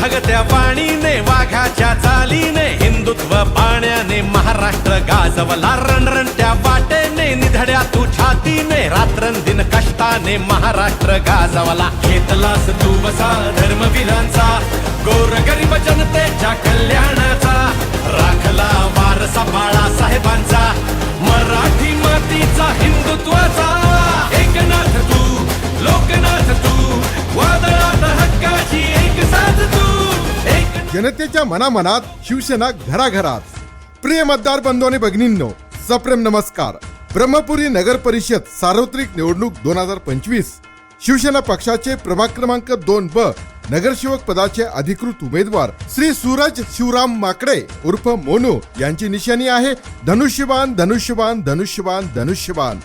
ढगत्या पाणीने वाघाच्या चालीने हिंदुत्व पाण्याने महाराष्ट्र गाजवला रणरणत्या वाटेने निधड्या तू छातीने रात्रंदिन कष्टाने महाराष्ट्र गाजवला. घेतलास तू बसा धर्मवीरांचा गोर गरीब जनतेच्या कल्याणाचा राखला वारसा बाळा साहेबांचा मराठी मातीचा हिंदुत्वाचा. एकनाथ तू जनतेच्या मनामनात शिवसेना घराघरात. प्रिय मतदार बंधू आणि भगिनींनो सप्रेम नमस्कार. ब्रह्मपुरी नगर परिषद सार्वत्रिक निवडणूक दोन हजार पंचवीस. शिवसेना पक्षाचे प्रभाग क्रमांक दोन ब नगरसेवक पदाचे अधिकृत उमेदवार श्री सूरज शिवराम माकडे उर्फ मोनू यांची निशाणी आहे. धनुष्यबाण धनुष्यबाण धनुष्यबाण धनुष्यबाण.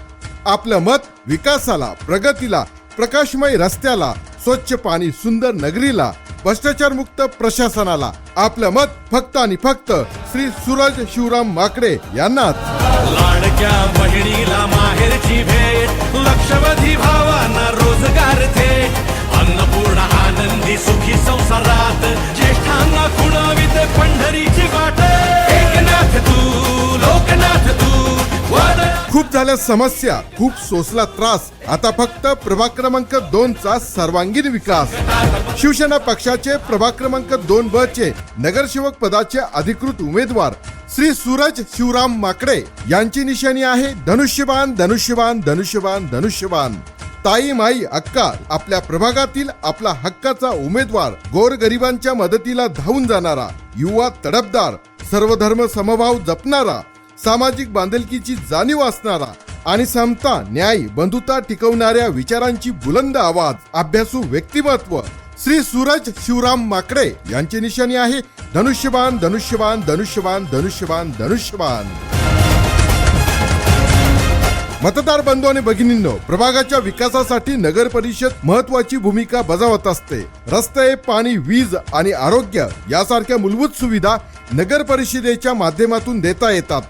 आपलं मत विकासाला प्रगतीला प्रकाशमय रस्त्याला स्वच्छ पाणी सुंदर नगरीला भ्रष्टाचार मुक्त प्रशासनाला. आपलं मत फक्त आणि फक्त श्री सूरज शिवराम माकडे यांनाच. लाडक्या बहिणीला माहेरची भेट लक्षवधी भावांना रोजगार थेट. अन्नपूर्ण आनंदी सुखी संसारात ज्येष्ठांना खुणावित पंढरीची खूप झाल्या समस्या खूप सोसला त्रास. आता फक्त प्रभाग क्रमांक दोन चा सर्वांगीण विकास. शिवसेना पक्षाचे प्रभाग क्रमांक दोन ब चे नगरसेवक पदाचे अधिकृत उमेदवार श्री सूरज शिवराम माकडे यांची निशाणी आहे धनुष्यबाण धनुष्यबाण धनुष्यबाण धनुष्यबाण. ताई माई अक्का आपल्या प्रभागातील आपला हक्काचा उमेदवार गोरगरिबांच्या मदतीला धावून जाणारा युवा तडफदार सर्वधर्म समभाव जपणारा सामाजिक बांधिलकीची जाणीव असणारा आणि समता न्याय बंधुता टिकवणाऱ्या विचारांची बुलंद आवाज अभ्यासू व्यक्तिमत्व श्री सूरज शिवराम माकडे यांची निशाणी आहे. धनुष्यबाण धनुष्यबाण धनुष्यबाण धनुष्यबाण धनुष्यबाण. मतदार बंधू आणि भगिनींनो प्रभागाच्या विकासासाठी नगर परिषद महत्वाची भूमिका बजावत असते. रस्ते पाणी वीज आणि आरोग्य यासारख्या मूलभूत सुविधा नगर परिषदेच्या माध्यमातून देता येतात.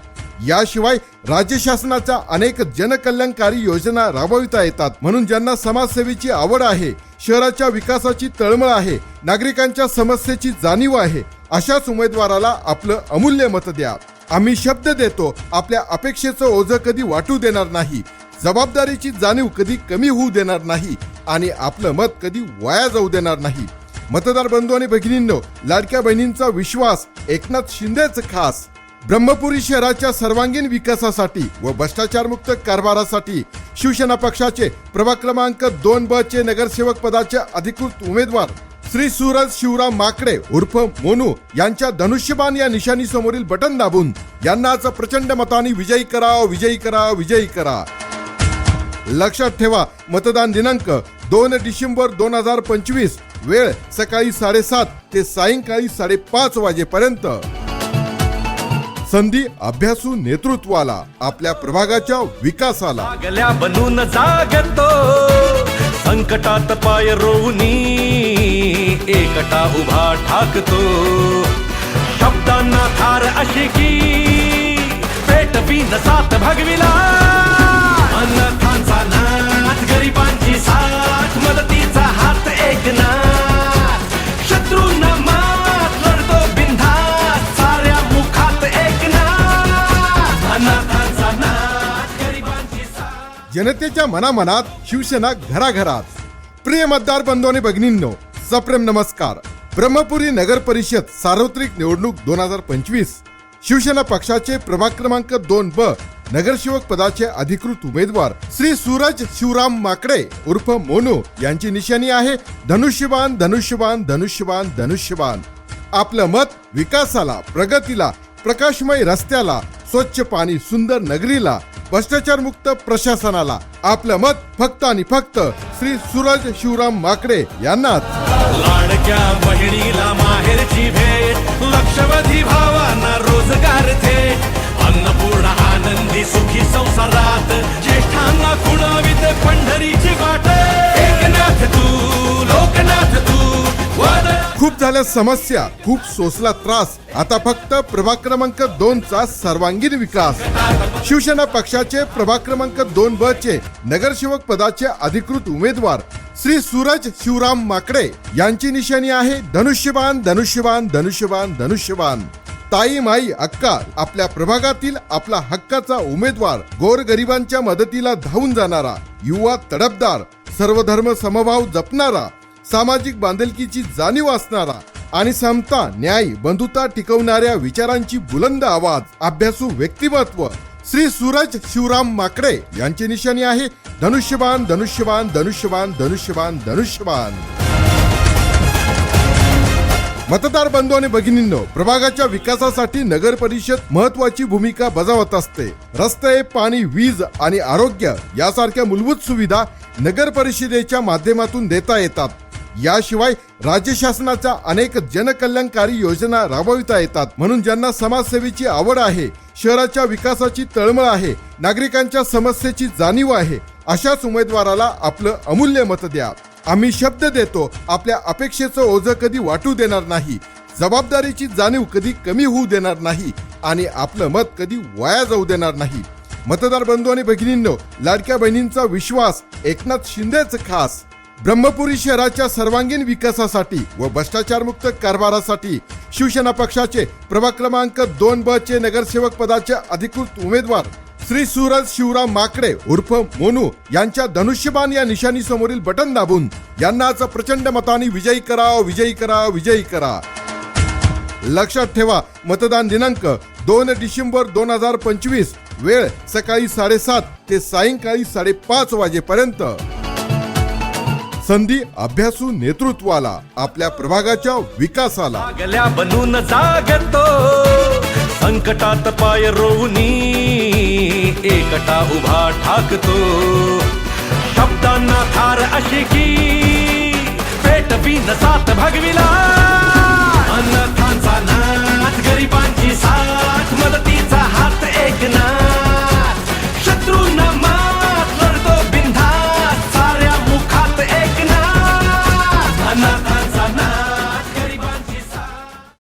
याशिवाय राज्य शासनाच्या अनेक जनकल्याणकारी योजना राबविता येतात. म्हणून ज्यांना समाजसेवेची आवड आहे शहराच्या विकासाची तळमळ आहे नागरिकांच्या समस्येची जाणीव आहे अशाच उमेदवाराला आपलं अमूल्य मत द्या. आम्ही शब्द देतो आपल्या अपेक्षेचं ओझं कधी वाटू देणार नाही जबाबदारीची जाणीव कधी कमी होऊ देणार नाही आणि आपलं मत कधी वाया जाऊ देणार नाही. मतदार बंधू आणि भगिनींनो लाडक्या बहिणींचा विश्वास एकनाथ शिंदेच खास. ब्रह्मपुरी शहराच्या सर्वांगीण विकासासाठी व भ्रष्टाचारमुक्त कारभारासाठी शिवसेना पक्षाचे प्रभाग क्रमांक दोन ब चे नगरसेवक पदाचे अधिकृत उमेदवार श्री सूरज शिवराम माकडे उर्फ मोनू यांच्या धनुष्यबाण या निशाणी समोरील बटन दाबून यांना आज प्रचंड मताने विजयी करा विजयी करा विजयी करा. लक्षात ठेवा मतदान दिनांक दोन डिसेंबर दोन हजार पंचवीस वेळ सकाळी साडेसात ते सायंकाळी साडेपाच वाजेपर्यंत. संधी अभ्यासू नेतृत्वाला आपल्या प्रभागाच्या विकासाला. लागल्या बनून जागतो संकटात पाय रोवणी एकटा उभा ठाकतो. शब्दांना थार अशी की पेटवी सात भगविला. जनतेच्या मनामनात शिवसेना घराघरात. प्रिय मतदार बंधू आणि भगिनींनो सप्रेम नमस्कार. ब्रह्मपुरी नगर परिषद सार्वत्रिक निवडणूक दोन हजार पंचवीस. शिवसेना पक्षाचे प्रभाग क्रमांक दोन ब नगरसेवक पदाचे अधिकृत उमेदवार श्री सूरज शिवराम माकडे उर्फ मोनू यांची निशाणी आहे. धनुष्यबाण धनुष्यबाण धनुष्यबाण धनुष्यबाण. आपलं मत विकासाला प्रगतीला प्रकाशमय रस्त्याला स्वच्छ पाणी सुंदर नगरीला भ्रष्टाचार मुक्त प्रशासनाला आपलं मत फक्त आणि फक्त श्री सूरज शिवराम माकडे यांनाच. लाडक्या बहिणीला माहेरची भेट लक्षवधी भावांना पंढरीची समस्या खूप सोसला त्रास. आता फक्त प्रभाग क्रमांक दोन चा सर्वांगीण विकास. शिवसेना पक्षाचे प्रभाग क्रमांक दोन ब चे नगरसेवक पदाचे अधिकृत उमेदवार श्री सूरज शिवराम माकडे यांची निशाणी आहे धनुष्यबाण धनुष्यबाण धनुष्यबाण धनुष्यबाण. ताई माई अक्का आपल्या प्रभागातील आपला हक्काचा उमेदवार गोरगरिबांच्या मदतीला धावून जाणारा युवा तडपदार सर्वधर्म समभाव जपणारा सामाजिक बांधिलकीची जाणीव असणारा आणि समता न्याय बंधुता टिकवणाऱ्या विचारांची बुलंद आवाज अभ्यासू व्यक्तिमत्व श्री सूरज शिवराम माकडे यांची निशाणी आहे. धनुष्यबाण धनुष्यबाण धनुष्यबाण धनुष्यबाण धनुष्यबाण. मतदार बंधू आणि भगिनींनो प्रभागाच्या विकासासाठी नगर परिषद महत्वाची भूमिका बजावत असते. रस्ते पाणी वीज आणि आरोग्य यासारख्या मूलभूत सुविधा नगर परिषदेच्या माध्यमातून देता येतात. याशिवाय राज्य शासनाच्या अनेक जनकल्याणकारी योजना राबविता येतात. म्हणून ज्यांना समाजसेवेची आवड आहे शहराच्या विकासाची तळमळ आहे नागरिकांच्या समस्येची जाणीव आहे अशाच उमेदवाराला आपलं अमूल्य मत द्या. आम्ही शब्द देतो आपल्या अपेक्षेचं ओझं कधी वाटू देणार नाही जबाबदारीची जाणीव कधी कमी होऊ देणार नाही आणि आपलं मत कधी वाया जाऊ देणार नाही. मतदार बंधू आणि भगिनींनो लाडक्या बहिणींचा विश्वास एकनाथ शिंदेच खास. ब्रह्मपुरी शहराच्या सर्वांगीण विकासासाठी व भ्रष्टाचारमुक्त कारभारासाठी शिवसेना पक्षाचे प्रभाग क्रमांक दोन ब चे नगरसेवक पदाचे अधिकृत उमेदवार श्री सूरज शिवराम माकडे उर्फ मोनू यांच्या धनुष्यबाण या निशाणी समोरील बटन दाबून यांना आज प्रचंड मताने विजयी करा विजयी करा विजयी करा. लक्षात ठेवा मतदान दिनांक दोन डिसेंबर दोन हजार पंचवीस वेळ सकाळी साडेसात ते सायंकाळी साडेपाच वाजेपर्यंत. संधी अभ्यासू नेतृत्वाला आपल्या प्रभागाच्या विकासाला. लागल्या बनून जागतो. संकटात पाय रोवणी एकटा उभा ठाकतो. शब्दांना थार अशी की पेटवी न सात भगविला.